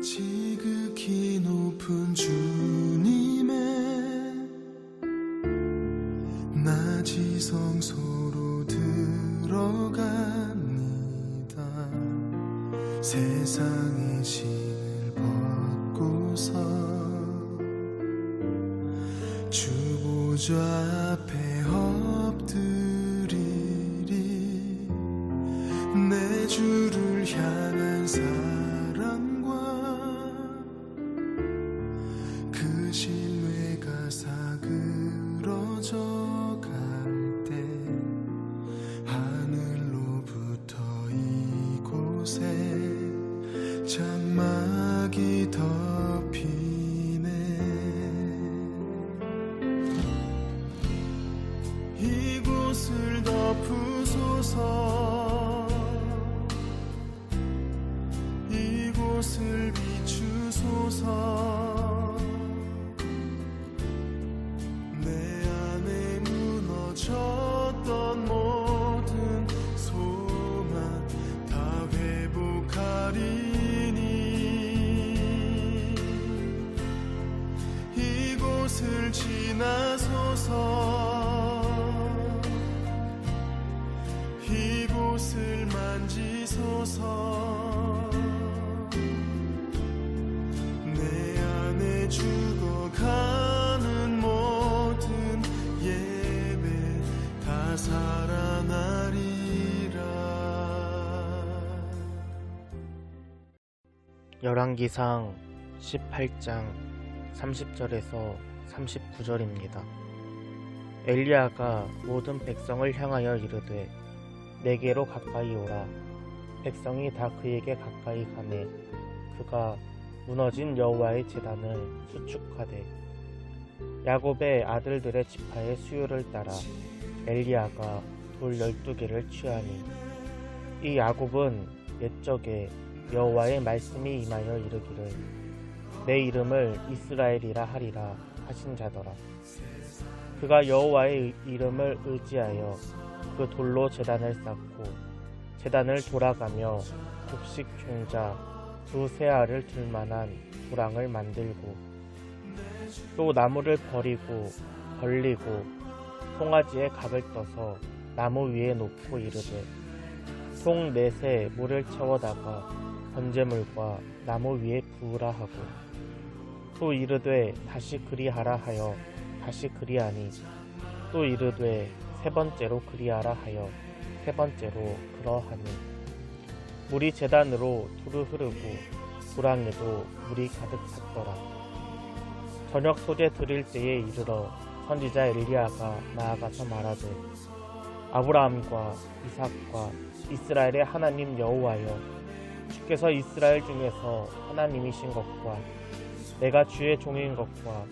지극히 높은 주님의 나지 성소로 들어갑니다. 세상의 신을 벗고서 주보좌 사그 지나소서. 이곳을 만지소서. 내 안에 죽어가는 모든 예배 다 살아나리라. 열왕기상 18장 30절에서 39절입니다. 엘리야가 모든 백성을 향하여 이르되 내게로 가까이 오라. 백성이 다 그에게 가까이 가매 그가 무너진 여호와의 제단을 수축하되 야곱의 아들들의 지파의 수요를 따라 엘리야가 돌 열두 개를 취하니 이 야곱은 옛적에 여호와의 말씀이 임하여 이르기를 내 이름을 이스라엘이라 하리라 하신 자더라. 그가 여호와의 이름을 의지하여 그 돌로 제단을 쌓고 제단을 돌아가며 곡식 종자 두 세 알을 들 만한 도랑을 만들고 또 나무를 버리고 벌리고 송아지에 각을 떠서 나무 위에 놓고 이르되 통 넷에 물을 채워다가 번제물과 나무 위에 부으라 하고 또 이르되 다시 그리하라 하여 다시 그리하니 또 이르되 세 번째로 그리하라 하여 세 번째로 그러하니. 물이 재단으로 두루 흐르고 도랑에도 물이 가득 찼더라. 저녁 소재 드릴 때에 이르러 선지자 엘리야가 나아가서 말하되 아브라함과 이삭과 이스라엘의 하나님 여호와여 주께서 이스라엘 중에서 하나님이신 것과 내가 주의 종인 것과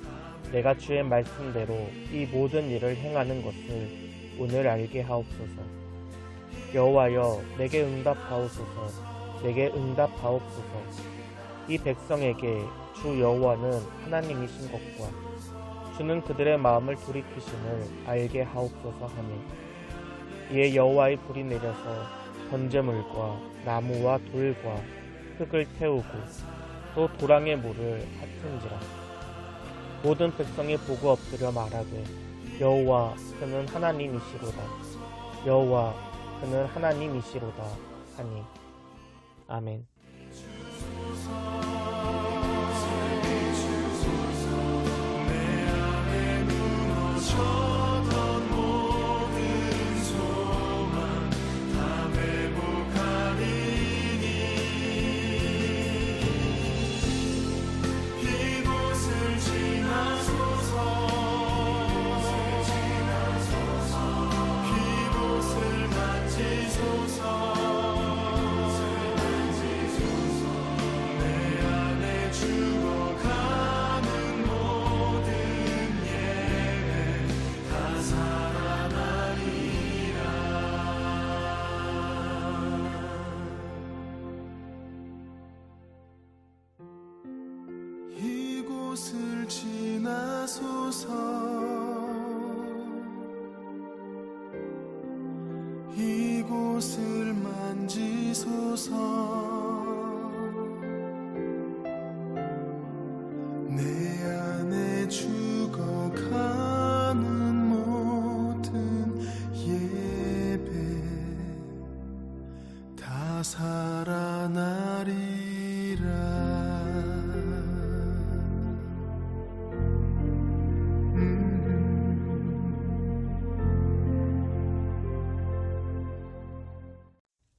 내가 주의 말씀대로 이 모든 일을 행하는 것을 오늘 알게 하옵소서. 여호와여 내게 응답하옵소서. 내게 응답하옵소서. 이 백성에게 주 여호와는 하나님이신 것과 주는 그들의 마음을 돌이키심을 알게 하옵소서 하니 이에 여호와의 불이 내려서 번제물과 나무와 돌과 흙을 태우고 또 도랑의 물을 핫은지라. 모든 백성이 보고 엎드려 말하되 여호와 그는 하나님이시로다. 여호와 그는 하나님이시로다 하니. 아멘 이곳을 지나소서. 이곳을 만지소서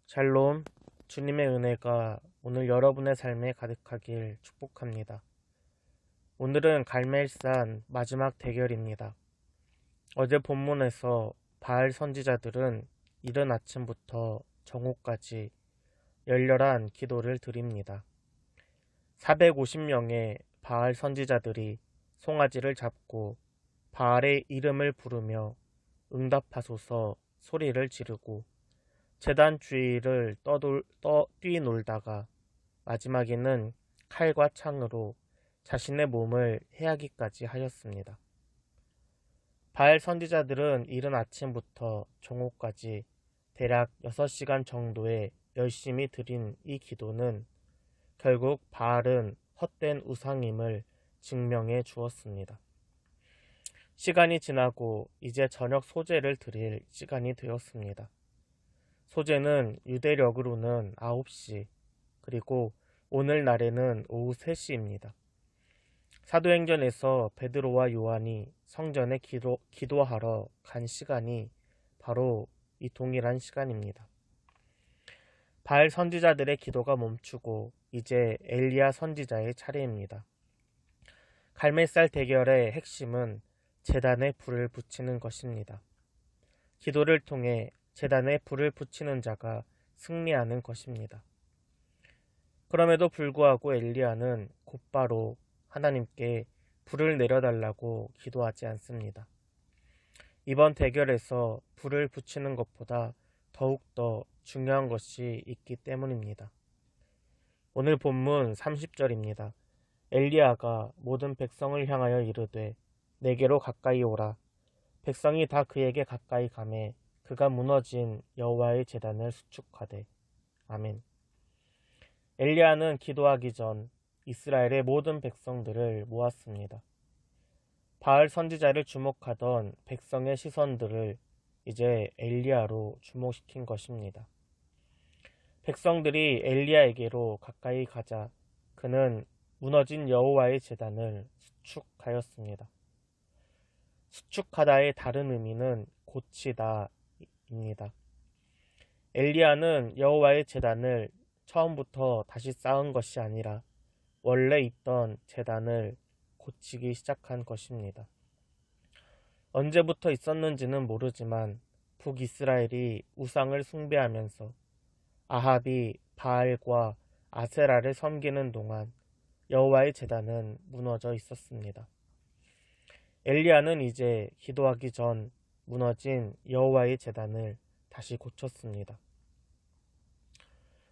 샬롬, 주님의 은혜가 오늘 여러분의 삶에 가득하길 축복합니다. 오늘은 갈멜산 마지막 대결입니다. 어제 본문에서 바알 선지자들은 이른 아침부터 정오까지 열렬한 기도를 드립니다. 450명의 바알 선지자들이 송아지를 잡고 바알의 이름을 부르며 응답하소서 소리를 지르고 재단 주위를 떠돌, 떠, 뛰놀다가 마지막에는 칼과 창으로 자신의 몸을 해하기까지 하였습니다. 바알 선지자들은 이른 아침부터 정오까지 대략 6시간 정도의 열심히 드린 이 기도는 결국 바알은 헛된 우상임을 증명해 주었습니다. 시간이 지나고 이제 저녁 소재를 드릴 시간이 되었습니다. 소재는 유대력으로는 9시, 그리고 오늘날에는 오후 3시입니다. 사도행전에서 베드로와 요한이 성전에 기도, 기도하러 간 시간이 바로 이 동일한 시간입니다. 바알 선지자들의 기도가 멈추고 이제 엘리야 선지자의 차례입니다. 갈멜살 대결의 핵심은 재단에 불을 붙이는 것입니다. 기도를 통해 재단에 불을 붙이는 자가 승리하는 것입니다. 그럼에도 불구하고 엘리야는 곧바로 하나님께 불을 내려달라고 기도하지 않습니다. 이번 대결에서 불을 붙이는 것보다 더욱더 중요한 것이 있기 때문입니다. 오늘 본문 30절입니다. 엘리야가 모든 백성을 향하여 이르되 내게로 가까이 오라. 백성이 다 그에게 가까이 가매 그가 무너진 여호와의 제단을 수축하되. 아멘. 엘리야는 기도하기 전 이스라엘의 모든 백성들을 모았습니다. 바알 선지자를 주목하던 백성의 시선들을 이제 엘리야로 주목시킨 것입니다. 백성들이 엘리야에게로 가까이 가자 그는 무너진 여호와의 제단을 수축하였습니다. 수축하다의 다른 의미는 고치다 입니다. 엘리야는 여호와의 제단을 처음부터 다시 쌓은 것이 아니라 원래 있던 제단을 고치기 시작한 것입니다. 언제부터 있었는지는 모르지만 북이스라엘이 우상을 숭배하면서 아합이 바알과 아세라를 섬기는 동안 여호와의 제단은 무너져 있었습니다. 엘리야는 이제 기도하기 전 무너진 여호와의 제단을 다시 고쳤습니다.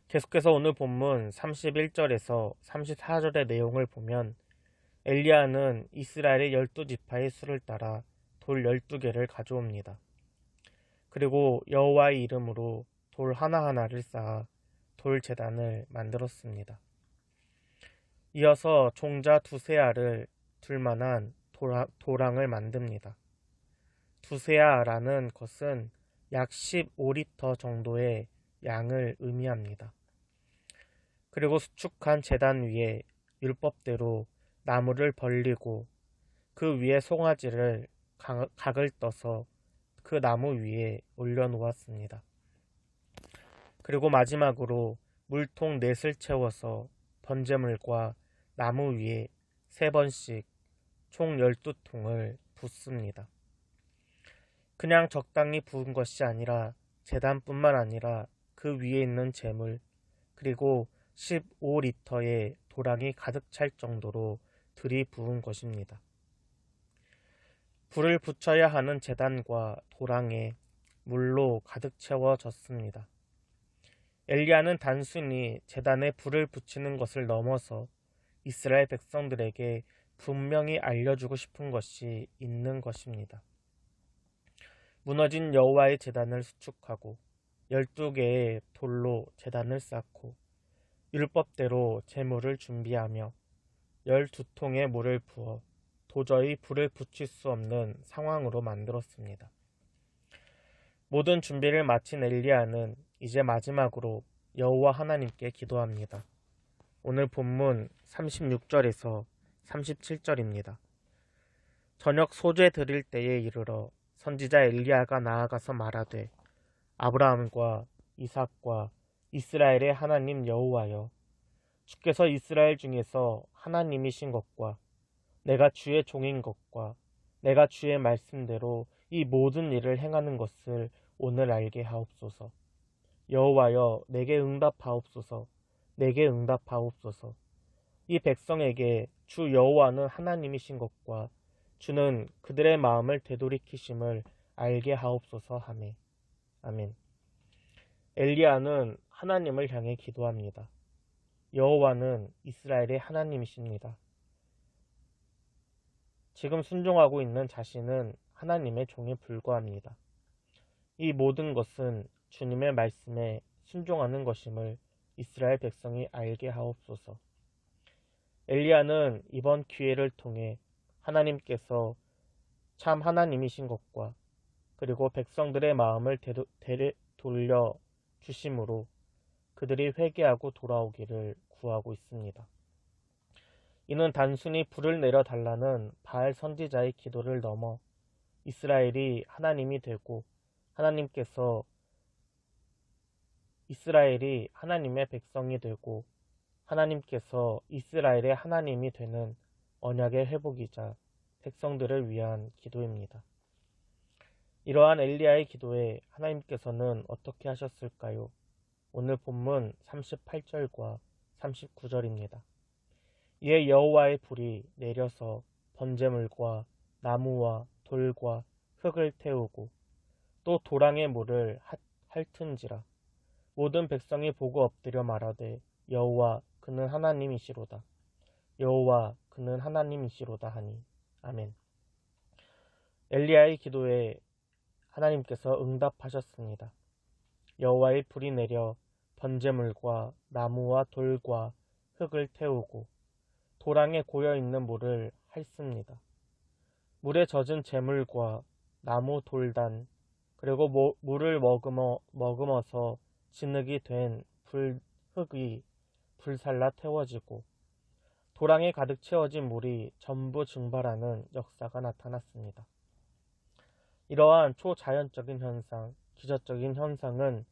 계속해서 오늘 본문 31절에서 34절의 내용을 보면 엘리야는 이스라엘의 열두 지파의 수를 따라 돌 12개를 가져옵니다. 그리고 여호와의 이름으로 돌 하나하나를 쌓아 돌 제단을 만들었습니다. 이어서 종자 두세 알을 둘 만한 도랑을 만듭니다. 두세아라는 것은 약 15리터 정도의 양을 의미합니다. 그리고 수축한 재단 위에 율법대로 나무를 벌리고 그 위에 송아지를 각을 떠서 그 나무 위에 올려놓았습니다. 그리고 마지막으로 물통 넷을 채워서 번제물과 나무 위에 세 번씩 총 12통을 붓습니다. 그냥 적당히 부은 것이 아니라 재단뿐만 아니라 그 위에 있는 재물 그리고 15리터의 도랑이 가득 찰 정도로 들이부은 것입니다. 불을 붙여야 하는 재단과 도랑에 물로 가득 채워졌습니다. 엘리야는 단순히 재단에 불을 붙이는 것을 넘어서 이스라엘 백성들에게 분명히 알려주고 싶은 것이 있는 것입니다. 무너진 여호와의 재단을 수축하고 12개의 돌로 재단을 쌓고 율법대로 재물을 준비하며 12통의 물을 부어 도저히 불을 붙일 수 없는 상황으로 만들었습니다. 모든 준비를 마친 엘리야는 이제 마지막으로 여호와 하나님께 기도합니다. 오늘 본문 36절에서 37절입니다. 저녁 소재 드릴 때에 이르러 선지자 엘리야가 나아가서 말하되 아브라함과 이삭과 이스라엘의 하나님 여호와여 주께서 이스라엘 중에서 하나님이신 것과 내가 주의 종인 것과 내가 주의 말씀대로 이 모든 일을 행하는 것을 오늘 알게 하옵소서. 여호와여 내게 응답하옵소서. 내게 응답하옵소서. 이 백성에게 주 여호와는 하나님이신 것과 주는 그들의 마음을 되돌이키심을 알게 하옵소서 하매. 아멘. 엘리야는 하나님을 향해 기도합니다. 여호와는 이스라엘의 하나님이십니다. 지금 순종하고 있는 자신은 하나님의 종에 불과합니다. 이 모든 것은 주님의 말씀에 순종하는 것임을 이스라엘 백성이 알게 하옵소서. 엘리야는 이번 기회를 통해 하나님께서 참 하나님이신 것과 그리고 백성들의 마음을 되도, 되, 돌려 주심으로 그들이 회개하고 돌아오기를 구하고 있습니다. 이는 단순히 불을 내려 달라는 바알 선지자의 기도를 넘어 이스라엘이 하나님이 되고 하나님께서 이스라엘이 하나님의 백성이 되고 하나님께서 이스라엘의 하나님이 되는 언약의 회복이자 백성들을 위한 기도입니다. 이러한 엘리야의 기도에 하나님께서는 어떻게 하셨을까요? 오늘 본문 38절과 39절입니다. 이에 여호와의 불이 내려서 번제물과 나무와 돌과 흙을 태우고 또 도랑의 물을 핥은지라 모든 백성이 보고 엎드려 말하되 여호와 그는 하나님이시로다 여호와 그는 하나님이시로다 하니 아멘 엘리야의 기도에 하나님께서 응답하셨습니다. 여호와의 불이 내려 번제물과 나무와 돌과 흙을 태우고 도랑에 고여 있는 물을 핥습니다. 물에 젖은 재물과 나무 돌단 그리고 모, 물을 머금어, 머금어서 진흙이 된 불, 흙이 불살라 태워지고 도랑에 가득 채워진 물이 전부 증발하는 역사가 나타났습니다. 이러한 초자연적인 현상, 기적적인 현상은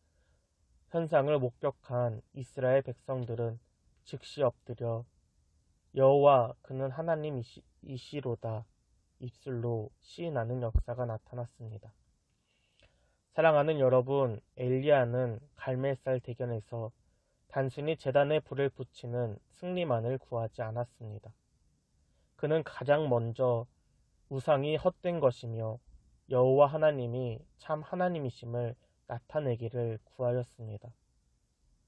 현상을 목격한 이스라엘 백성들은 즉시 엎드려 여호와 그는 하나님이시로다 입술로 시인하는 역사가 나타났습니다. 사랑하는 여러분, 엘리야는 갈멜살 대견에서 단순히 재단에 불을 붙이는 승리만을 구하지 않았습니다. 그는 가장 먼저 우상이 헛된 것이며 여호와 하나님이 참 하나님이심을 나타내기를 구하였습니다.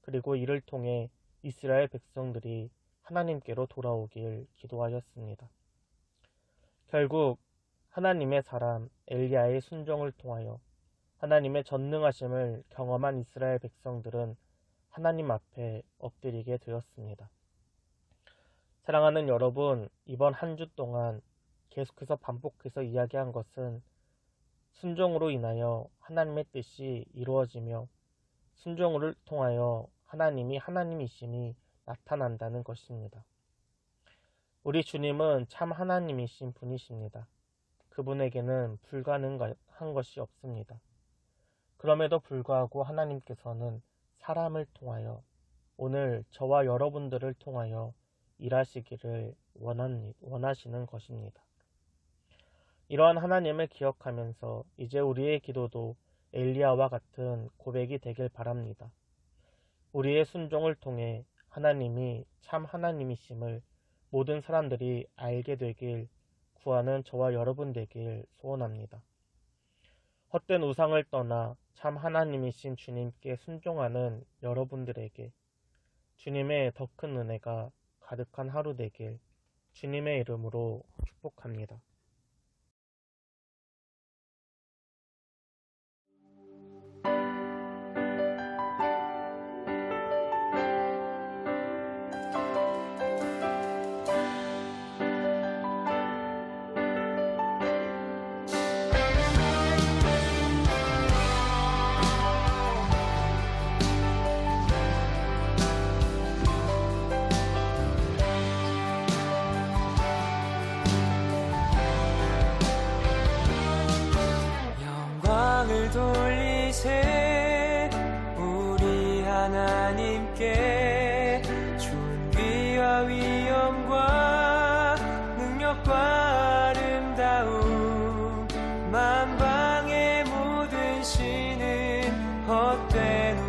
그리고 이를 통해 이스라엘 백성들이 하나님께로 돌아오길 기도하였습니다. 결국 하나님의 사람 엘리야의 순종을 통하여 하나님의 전능하심을 경험한 이스라엘 백성들은 하나님 앞에 엎드리게 되었습니다. 사랑하는 여러분, 이번 한 주 동안 계속해서 반복해서 이야기한 것은 순종으로 인하여 하나님의 뜻이 이루어지며 순종을 통하여 하나님이 하나님이심이 나타난다는 것입니다. 우리 주님은 참 하나님이신 분이십니다. 그분에게는 불가능한 것이 없습니다. 그럼에도 불구하고 하나님께서는 사람을 통하여 오늘 저와 여러분들을 통하여 일하시기를 원하시는 것입니다. 이러한 하나님을 기억하면서 이제 우리의 기도도 엘리야와 같은 고백이 되길 바랍니다. 우리의 순종을 통해 하나님이 참 하나님이심을 모든 사람들이 알게 되길 구하는 저와 여러분 되길 소원합니다. 헛된 우상을 떠나 참 하나님이신 주님께 순종하는 여러분들에게 주님의 더 큰 은혜가 가득한 하루 되길 주님의 이름으로 축복합니다.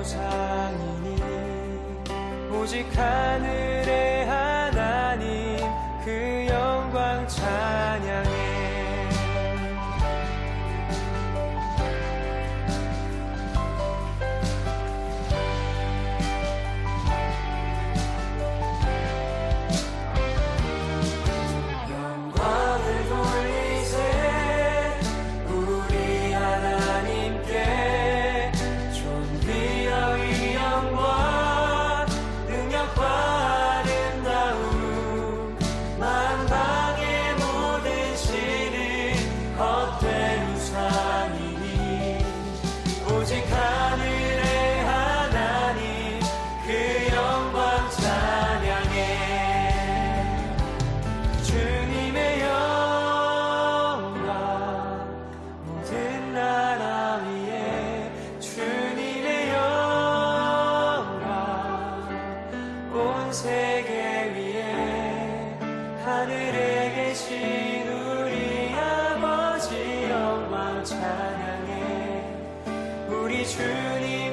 우상이니 오직 하늘에 하늘에 계신 우리 아버지 영광 찬양해. 우리 주님